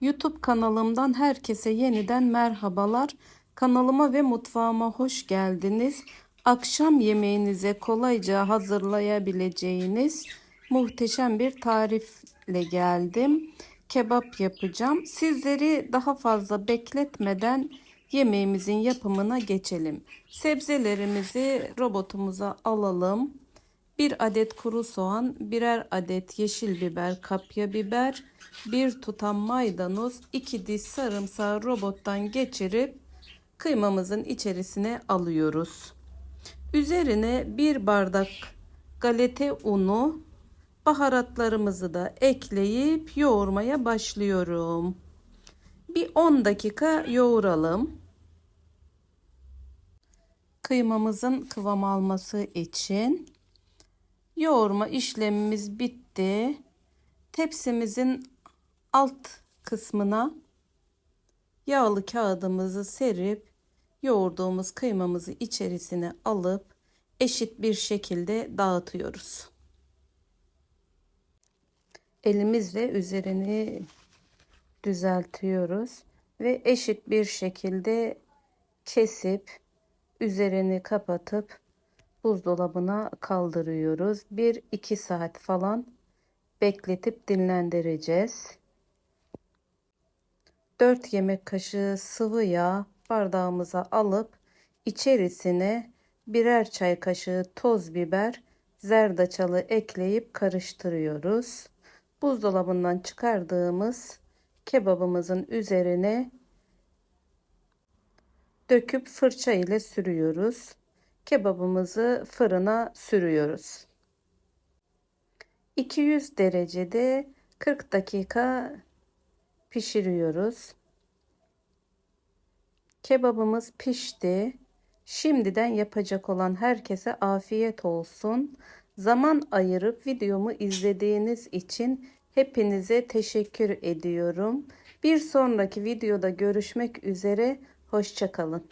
YouTube kanalımdan herkese yeniden merhabalar. Kanalıma ve mutfağıma hoş geldiniz. Akşam yemeğinize kolayca hazırlayabileceğiniz muhteşem bir tarifle geldim. Kebap yapacağım. Sizleri daha fazla bekletmeden yemeğimizin yapımına geçelim. Sebzelerimizi robotumuza alalım. Bir adet kuru soğan, birer adet yeşil biber, kapya biber, bir tutam maydanoz, iki diş sarımsağı robottan geçirip kıymamızın içerisine alıyoruz. Üzerine bir bardak galeta unu, baharatlarımızı da ekleyip yoğurmaya başlıyorum. Bir 10 dakika yoğuralım. Kıymamızın kıvam alması için yoğurma işlemimiz bitti. Tepsimizin alt kısmına yağlı kağıdımızı serip yoğurduğumuz kıymamızı içerisine alıp eşit bir şekilde dağıtıyoruz. Elimizle üzerini düzeltiyoruz ve eşit bir şekilde kesip üzerini kapatıp buzdolabına kaldırıyoruz. 1-2 saat falan bekletip dinlendireceğiz. 4 yemek kaşığı sıvı yağ bardağımıza alıp içerisine birer çay kaşığı toz biber, zerdeçalı ekleyip karıştırıyoruz. Buzdolabından çıkardığımız kebabımızın üzerine döküp fırça ile sürüyoruz. Kebabımızı fırına sürüyoruz. 200 derecede 40 dakika pişiriyoruz. Kebabımız pişti. Şimdiden yapacak olan herkese afiyet olsun. Zaman ayırıp videomu izlediğiniz için hepinize teşekkür ediyorum. Bir sonraki videoda görüşmek üzere. Hoşçakalın.